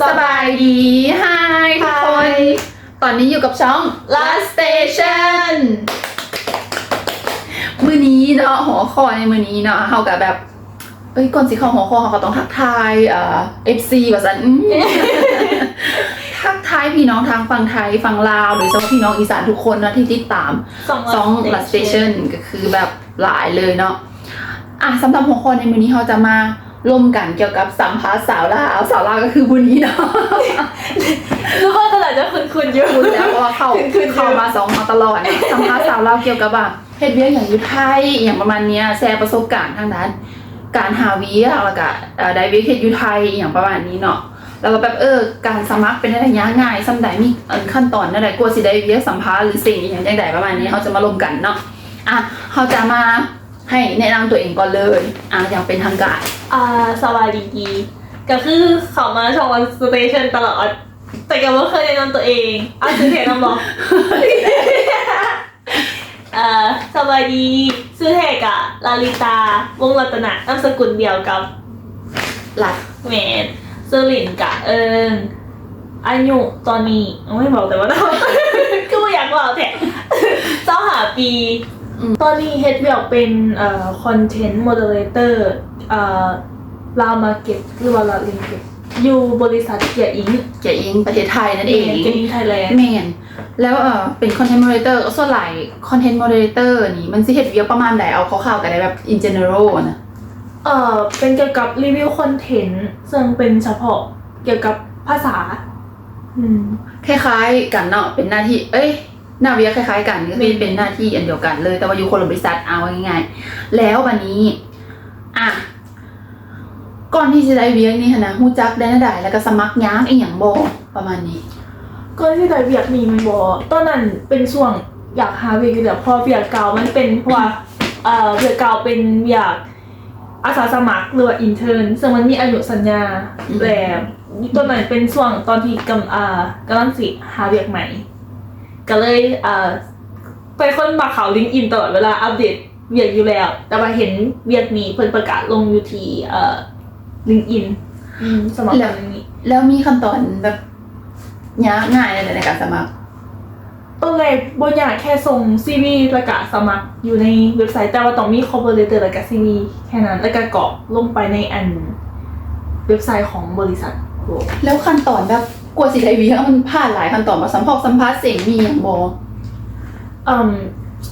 สบายดีไฮทุกคน ตอนนี้อยู่กับช่อง Last Station มือนี้เนาะหัวข้อในมือนี้เนาะเขากับแบบ เอ้ยก่อนสิเข้าหัวข้อเขาก็ต้องทักทายเอ่อ FC ว่าสันอื้อทักทายพี่น้องทางฝั่งไทยฝั่งลาวหรือเฉพาะพี่น้องอีสานทุกคนนะที่ติดตามสอง Last Station ก็คือแบบหลายเลยเนาะอะสำหรับหัวข้อในมือนี้เราจะมา ร่วมกันเกี่ยวกับสัมภาษณ์สาวลาวสาวลาวก็คือบุญนี้เนาะทุกคนก็อาจจะคุ้นๆอยู่คุณแล้วเพราะว่าเข้าคือเข้ามาสองมาตลอดนะสัมภาษณ์สาวลาวเกี่ยวกับแบบเฮ็ดเวียกอย่างอยู่ไทยอย่างประมาณเนี้ยแชร์ประสบการณ์ทางด้านการหาเวียกแล้วก็เอ่อได้เวียกเฮ็ดอยู่ไทยอย่างประมาณนี้เนาะแล้วก็แบบเออการสมัครเป็นอะไรยากง่ายสำใดมีอันขั้นตอนอะไรกลัวสิได้เวียกสัมภาษณ์หรือสิ่งอย่างใดประมาณนี้เขาจะมาลงกันเนาะอะเขาจะมา ให้แนะนำตัวเองก่อนเลยอะอย่างเป็นทางการ อ่าสวัสดีก็คือเขามาช่องวันสเตชันตลอด แต่ก็ไม่เคยแนะนำตัวเองเอาซื้อเทนำบอกเอ่อสวัสดีซื้อเทกอะลาลิตาวงศ์รัตนะนามสกุลเดียวกับหลักแมนซื้อหลินกะเอิงอายุตอนนี้ไม่บอกแต่ว่าเราคือว่าอยากบอกแท้เจ้าหาปี ตอนนี้เฮดเวียกเป็นเอ่อคอนเทนต์โมเดเลเตอร์เอ่อลาวมาเก็ตหรือว่าลาวลิงเก็ตอยู่บริษัทเกียร์อิงเกียรติอิงประเทศไทยนั่นเองเกียร์อิงไทยแลนด์แมนแล้วเออเป็นคอนเทนต์โมเดเลเตอร์ส่วนหลายคอนเทนต์โมเดเลเตอร์นี่มันสิเฮ็ดเวียกประมาณใดเอาคร่าวๆกันได้แบบ in general นะเอ่อเป็นเกี่ยวกับรีวิวคอนเทนต์ซึ่งเป็นเฉพาะเกี่ยวกับภาษา อืมคล้ายๆกันเนาะเป็นหน้าที่ เอ้ย หน้าเวียกคล้ายๆกันก็คือเป็นหน้าที่อันเดียวกันเลย แต่ว่าอยู่คนละบริษัทเอาง่ายๆ แล้ววันนี้อะก่อนที่จะได้เวียกนี่หั้นนะฮู้จักได้นาได้แล้วก็สมัครย้างอีหยังบ่ประมาณนี้ก็ที่ได้เวียกมีมันบอตอนนั้นเป็นช่วงอยากหาเวียกอยู่แล้วเพอเวียกเก่ามันเป็นเพราะว่าเอ่อเวียกเก่าเป็นเวียกอาสาสมัครหรือว่าอินเทอร์นซึ่งมันมีอายุสัญญาอืมแต่ตอนนั้นเป็นช่วงตอนที่กำอ่ากำลังสิหาเวียกใหม่ ก็เลยเอ่อไปค้นมาข่าวลิงก์อินตลอดเวลาอัปเดตเวียกอยู่แล้ว แต่ว่าเห็นเวียกนี้เพิ่นประกาศลงอยู่ที่เอ่อลิงก์อินสมัครแล้วลิงก์นี้ แล้วมีขั้นตอนแบบยากง่ายอะไรในการสมัครตอนแรกบนอยากแค่ส่งซีวีประกาศสมัครอยู่ในเว็บไซต์แต่ว่าต้องมี cover letter แล้วก็ซีวีแค่นั้น แล้วก็กรอกลงไปในอันเว็บไซต์ของบริษัทโอ้ แล้วขั้นตอนแบบกลัวสิได้เวียกมันผ่านหลายขั้นตอนมาสัมภาษณ์สัมภาษณ์เสียงมีอย่างบ่อืม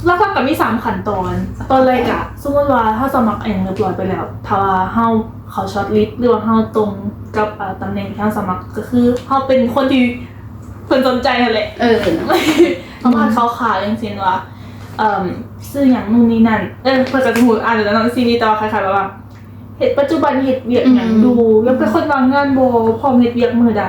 แล้วก็มีสามขั้นตอน ตอนแรกอะสมมติว่าถ้าสมัครเองเรียบร้อยไปแล้ว ถ้าว่าเฮาเขาช็อตลิสต์หรือว่าเฮาตรงกับเอ่อตำแหน่งที่เฮาสมัครก็คือเฮาเป็นคนที่เพิ่นสนใจนั่นแหละเออเขาพาดเขาขายอย่างเช่นว่าเอ่อซื้ออย่างนู่นนี่นั่น เออเพื่อจะถูกอ่านแต่นั้นซีรีส์แต่ว่าคล้ายๆแบบว่า เหตุปัจจุบันเหตุเวียกอย่างอืมดูยังเป็นคนวางงานโบพร้อมเหตุเวียกมือใด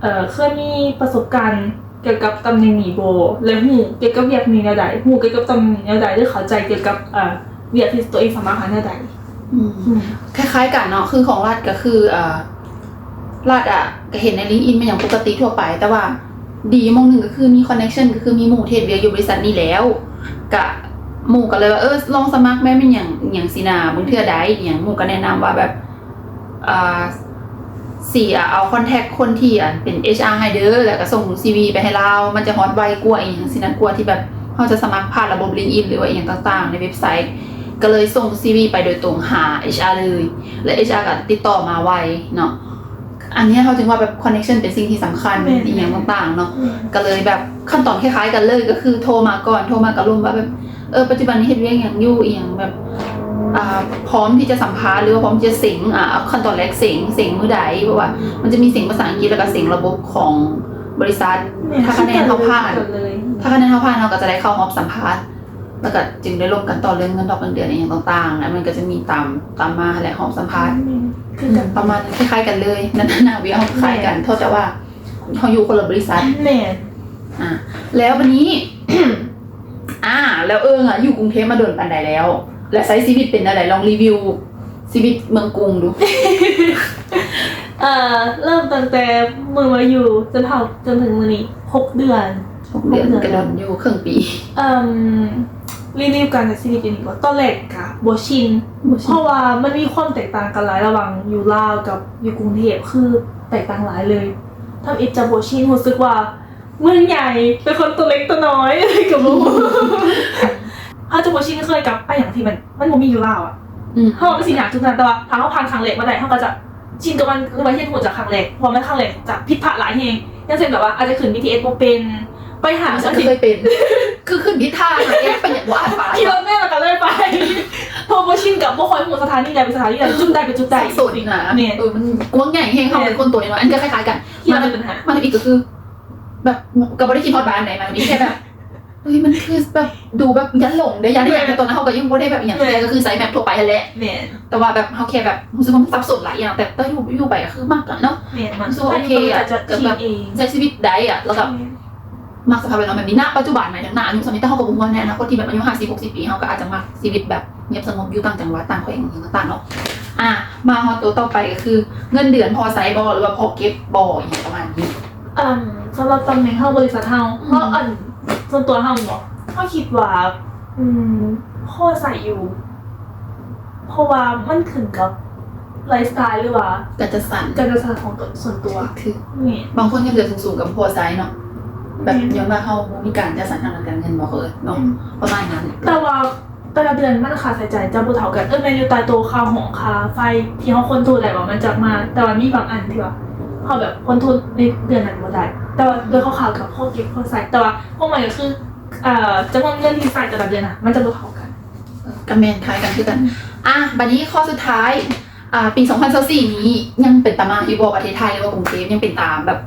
เอ่อเคยมีประสบการณ์เกี่ยวกับตำแหน่งนี้โบ และหูเกี่ยวกับเวียกนี้แนวใดหูเกี่ยวกับตำแหน่งแนวใดหรือเข้าใจเกี่ยวกับเอ่อเวียกที่ตัวเองสามารถหาแนวใดอืมอืมคล้ายๆกันเนาะคือของรัฐก็คือเอ่อรัฐอะก็เห็นในลิงก์อินเป็นอย่างปกติทั่วไป แต่ว่าดีมองหนึ่งก็คือมีคอนเน c t ชันก็คือมีหมู่เทศเวียอยู่บริษัทนี้แล้วกะ หมู่ก็เลยว่าเออลองสมัครแม่เป็นอย่างอย่างสินามึงเทื่อใดอหย่างหมู่ก็แนะนำว่าแบบอ่าสี่อะเอาคอนแทคคนที่อะเป็น HR ให้เด้อแล้วก็ส่ง CV ไปให้เรา มันจะฮอตไวกว่าอหย่างสินะกว่าที่แบบเขาจะสมัครผ่านระบบ LinkedIn หรือว่าอหย่างต่างๆ ในเว็บไซต์ ก็เลยส่ง CV ไปโดยตรงหา HR เลย และ HR ก็ติดต่อมาไวเนาะอันเนี้ยเขาจึงว่าแบบ connection เป็นสิ่งที่สำคัญแม่นอีกอย่างต่างๆเนาะก็เลยแบบขั้นตอนคล้ายๆกันเลยก็คือโทรมาก่อนโทรมากับลุงว่าแบบ เออปัจจุบันนี้เฮ็ดเวียกอย่างอยู่อีหยังแบบอ่าพร้อมที่จะสัมภาษณ์หรือว่าพร้อมที่จะเสิงอ่าเอาขั้นตอนแรกเสิงเสิงมือใดเพราะว่า มันจะมีเสิงภาษาอังกฤษแล้วก็เสิงระบบของบริษัท ถ้าคะแนนเขาผ่านเลยถ้าคะแนนเขาผ่านเขาก็จะได้เข้าฮอบสัมภาษณ์แล้วก็จึงได้ลงกันต่อเรื่องเงินดอกเงินเดือนอะไรอย่างต่างๆแล้วมันก็จะมีตามตามมาแหละฮอบสัมภาษณ์คือกันประมาณคล้ายๆกันเลยนั่นน่ะเวียเขาคล้ายกันโทษแต่ว่าเขาอยู่คนละบริษัทแม่อะแล้ววันนี้อ่า แล้วเอิงอะอยู่กรุงเทพมาโดนปันใดแล้ว และใช้ชีวิตเป็นอะไรลองรีวิวชีวิตเมืองกรุงดูเอ่อเริ่มตั้งแต่มือมาอยู่จนเท่าจนถึงมือนี้หกเดือนหกเดือนกระโดนอยู่ครึ่งปีเอ่มรีวิวการใช้ชีวิตอย่างนี้ก่อนตอนแรกกะบชิน เพราะว่ามันมีความแตกต่างกันหลายระหว่างอยู่ลาวกับอยู่กรุงเทพคือแตกต่างหลายเลยทำอิจาโบชินรู้สึกว่า เมืองใหญ่เป็นคนตัวเล็กตัวน้อยอะไรกับมูถ้าจะโบชินเคยกับไปอย่างที่มัน มันบ่มีอยู่แล้วอะอืมเขาบอกเป็นสิ่งอย่างทุกนั้นแต่ว่าทางเขาพันครั้งเล็กมาได้เขาก็จะชินกับมันคือมาเห็นหัวจากครั้งเล็กพอมันครั้งเล็กจะผิดพลาดหลายเฮงอย่างเช่นแบบว่าอาจจะขึ้น BTS บ่เป็นไปหาฉัสันกก็ทีเคยเป็น คือขึ้นพิธาหาแยกไปอย่างว่าไปขี่รถแม่มากันเลยไปพอโบชินกับโบคอยหัวสถานีใดเป็นสถานีใดจุดใดเป็นจุดใดสุดนะเนี่ยเออมันกว้างใหญ่เฮงเขาเป็นคนตัวน้อยอันก็คล้ายๆกันที่มันเป็นปัญหามาอีกก็คือ แบบกับบริคิดฮอตบ้านไหนมาวันนี้แค่แบบเฮ้ยมันคือแบบดูแบบยันหลงได้ยันได้ยันแต่ตอนนั้นเขาก็ยังไม่ได้แบบอย่างแรก็คือใส่แมปทั่วไปนั่นแหละเนี่ยแต่ว่าแบบเขาแค่แบบรู้สึกว่ามันซับซ้อนหลายอย่างแต่แต่อยู่อยู่ไปก็คือมากอะเนาะเนี่ยมันสู้โอเคอะจะคิดเองใช้ชีวิตได้อะแล้วแบบมักสภาพแวดล้อมแบบนี้ณปัจจุบันหมายถึงณอายุสมัยแต่เขาก็บอกว่าในอนาคตที่แบบอายุห้าสิบหกสิบปีเขาก็อาจจะมักชีวิตแบบเงียบสงบอยู่ต่างจังหวัดต่างแขวงอย่างต่างๆเนาะอะมาฮอตตัวต่อไปก็คือ เงินเดือนพอไซส์บอหรือว่าพอเก็บบออย่างประมาณนี้ อืมสำหรับตำแหน่งเข้าบริษัทเฮาอืมเพราะอันส่วนตัวเฮาเนาะเฮาคิดว่า อืมพ่อใส่อยู่ เพราะว่ามันขึ้นกับไลฟ์สไตล์หรือว่าก็จะสั่นการกระทำของตัวส่วนตัวคือนี่บางคนเงินเดือนสูงๆกับพอไซส์เนาะแบบย้อนมาเข้ามีการจะสั่นทางด้านการเงินบอกเออเนาะประมาณนั้น แต่ว่าแต่ละเดือนมันค่าใช้จ่ายจะบ่เท่ากันเออแมนอยู่ตายตัวค่าหองค่าไฟที่เฮาคนทุนแหละว่ามันจะมา แต่ว่ามีบางอันที่ว่า เขาแบบคนทุนในเดือนนั้นบ่ได้ แต่ว่าโดยคร่าวๆกับพ่อเก็บพ่อใส่แต่ว่าพวกมันก็คือเอ่อจำนวนเงินที่ใส่แต่ละเดือนน่ะมันจะบ่เท่ากันกับแมนคล้ายกันคือกัน อะบัดนี้ข้อสุดท้าย อ่าปี 2024นี้ยังเป็นตามาอยู่บ่ประเทศไทยหรือว่ากรุงเทพยังเป็นตามแบบ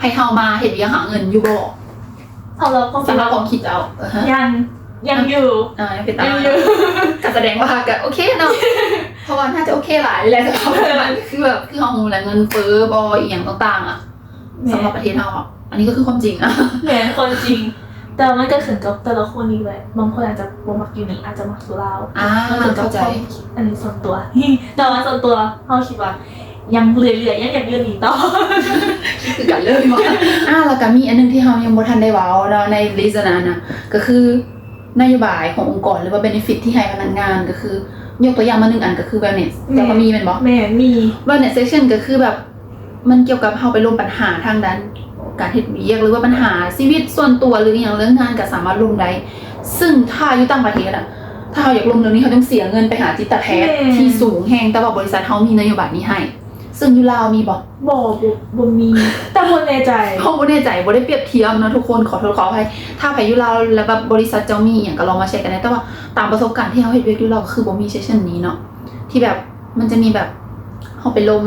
ให้เฮามาเฮ็ดเวียงหาเงินอยู่บ่สำหรับความคิสำดหรับเราความคิดเอาเออฮะยังยังอยู่อ่ายังเป็นตายังมาอยู่ก็แสดงว่าก็โอเคเนาะเพ ราะว่าน่าจะโอเคหลายแหละแต่เขามันคือแบบคือเฮาแหละเงินเฟ้อบ่อีหยังต่างๆอะสำหรับประเทศเฮาอะอันนี้ก็คือความจริงอะแหมคนจริง แต่มันก็ขึ้นกับแต่ละคนอีกแหละบางคนอาจจะบ่มักอยู่นี่อาจจะมักสุราอ่ามันขึ้นกับเข้าใจ ความคิดอันนี้ส่วนตัว แต่ว่าส่วนตัวเขาคิดว่า ยังเรื่อยๆยังอยากเรียนอีกต่อ คือกันเลยว่าอ่าแล้วก็มีอันหนึงที่เฮายังบ่ทันได้เว้าเนาะในลิสต์นั้นนะก็คือนโยบายขององค์กรหรือว่า benefit ที่ให้พนักงานก็คือ ยกตัวอย่างมาหนึ่งอันก็คือ wellness แต่ก็มีแม่นบ่แม่มี wellness section ก็คือแบบ มันเกี่ยวกับเฮาไปลงปัญหาทางด้านการเฮ็ดเวียกหรือว่าปัญหาชีวิตส่วนตัวหรืออหย่างเรื่องงานก็สามารถลงได้ซึ่งถ้าอยู่ต่างประเทศอะถ้าเราอยากลงเรื่องนี้เขาต้องเสียเงินไปหาจิตแพทย์ที่สูงแฮงแต่ว่าบริษัทเขามีนโยบายนี้ให้ ซึ่งอยูลาวมีบอกบ่บ่บ่มี แต่บ่แน่ใจเขาไม่แน่ใจบ่ได้เปรียบเทียบนะทุกคนขอโทษขออภัยถ้าไปอยูลาวแล้วแบบบริษัทเจ้ามีอย่างก็ลองมาเช็คกันได้แต่ว่าตามประสบการณ์ที่เขาเห็นเวียกอยูลาวคือบ่มีเซสชันนี้เนาะที่แบบมันจะมีแบบเขาไปลม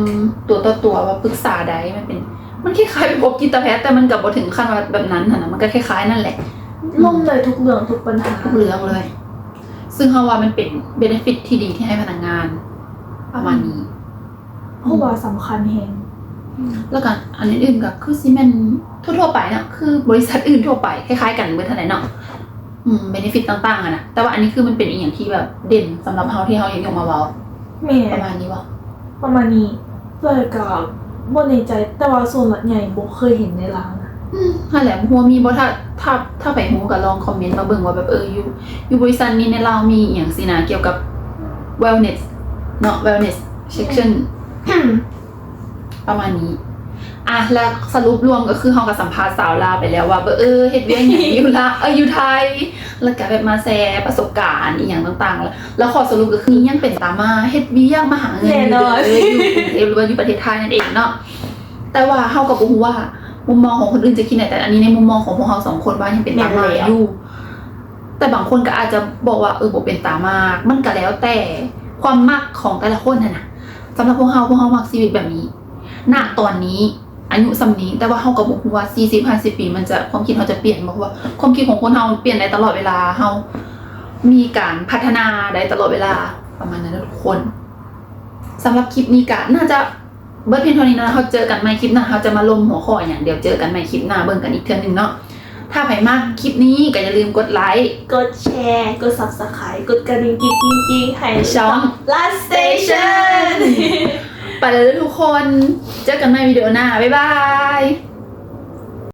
ตัวต่อตัวว่าปรึกษาได้มันเป็น มันคล้ายๆไปพบจิตแพทย์แต่มันกับบ่ถึงขั้นว่าแบบนั้นน่ะนะมันก็คล้ายๆนั่นแหละล่มเลยทุกเรื่องทุกปัญหาทุกเรื่องเลย ซึ่งเขาว่ามันเป็นเบนฟิตที่ดีที่ให้พนักงานประมาณนี้ เพราะว่าสำคัญแฮงแล้วกันอันอื่นๆก็คือซีเมนทั่วๆไปเนาะคือบริษัทอื่นทั่วไปคล้ายๆกันเมื่อเท่าไหร่เนาะอืมเบนฟิตต่างๆอะนะแต่ว่าอันนี้คือมันเป็นอีกอย่างที่แบบเด่นสำหรับเขาที่เขายังยกมาเว้าแม่ประมาณนี้วะประมาณนี้เลยก็บ่แน่ใจแต่ว่าส่วนใหญ่บ่เคยเห็นในร้านนะอืมนั่นแหละหัวมีบ่ถ้าถ้าถ้าไปหูก็ลองคอมเมนต์มาเบิ่งว่าแบบเอออยู่อยู่บริษัทนี้ในเราวมีอหย่างสินะเกี่ยวกับ wellness เนาะ wellness section ประมาณนี้ อะแล้วสรุปรวมก็คือเฮากับสัมภาษณ์สาวลาวไปแล้วว่าเบอเออเฮ็ดเวียงอย่างอยู่ละเอออยู่ไทย แล้วก็แบบมาแชร์ประสบการณ์อีหยังต่างๆ แล้วแล้วขอสรุปก็คือยังเป็นตามมาเฮ็ดเวียงมาหาเงินอยู่เด้ออยู่กรุงเทพหรือว่าอยู่ประเทศไทยนั่นเองเนาะแต่ว่าเฮาก็บ่ฮู้ว่ามุมมองของคนอื่นจะคิดไหนแต่อันนี้ในมุมมองของพวกเราสองคนว่ายังเป็นตามมาอยู่ แต่บางคนก็อาจจะบอกว่าเออบ่เป็นตามาก มันก็แล้วแต่ความมักของแต่ละคนน่ะนะ สำหรับพวกเฮาพวกเฮามักชีวิตแบบนี้ณตอนนี้อายุสำนี้ แต่ว่าเฮาก็บ่ฮู้ว่า 40 50 ปีมันจะความคิดเฮาจะเปลี่ยนบ่เพราะว่าความคิดของคนเฮาเปลี่ยนได้ตลอดเวลาเฮามีการพัฒนาได้ตลอดเวลาประมาณนั้นทุกคนสำหรับคลิปนี้ก็น่าจะเบิดเพียงเท่านี้นะเฮาเจอกันใหม่คลิปหน้าเฮาจะมาลงหัวข้ออย่างเดียวเจอกันใหม่คลิปหน้าเบิ่งกันอีกเทื่อนึงเนาะ ถ้าใครมากคลิปนี้ก็อย่าลืมกดไลค์ กดแชร์ กด subscribe กดกระดิ่งกิ๊งๆๆให้ช่อง Last Station ไปเลยทุกคน เจอกันใหม่วิดีโอหน้า บ๊ายบาย